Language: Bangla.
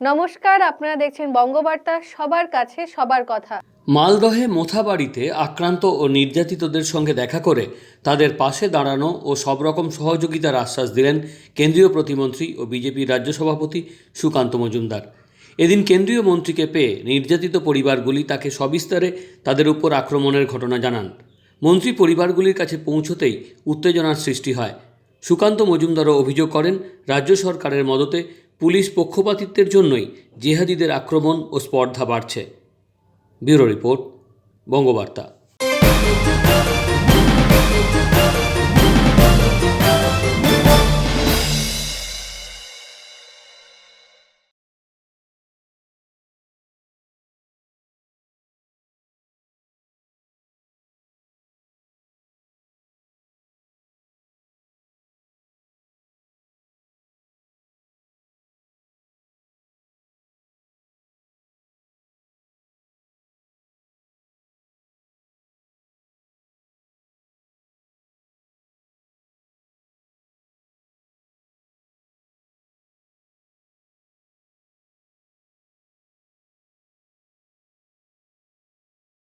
নমস্কার, আপনারা দেখছেন বঙ্গবার্তা, সবার কাছে সবার কথা। মালদহে মোথাবাড়িতে আক্রান্ত ও নির্যাতিতদের সঙ্গে দেখা করে তাদের পাশে দাঁড়ানো ও সব রকম সহযোগিতার আশ্বাস দিলেন কেন্দ্রীয় প্রতিমন্ত্রী ও বিজেপির রাজ্য সভাপতি সুকান্ত মজুমদার। এদিন কেন্দ্রীয় মন্ত্রীকে পেয়ে নির্যাতিত পরিবারগুলি তাকে সবিস্তারে তাদের উপর আক্রমণের ঘটনা জানান। মন্ত্রী পরিবারগুলির কাছে পৌঁছতেই উত্তেজনার সৃষ্টি হয়। সুকান্ত মজুমদারও অভিযোগ করেন, রাজ্য সরকারের মদতে পুলিশ পক্ষপাতিত্বের জন্যই জেহাদিদের আক্রমণ ও স্পর্ধা বাড়ছে। Bureau report Bangabarta.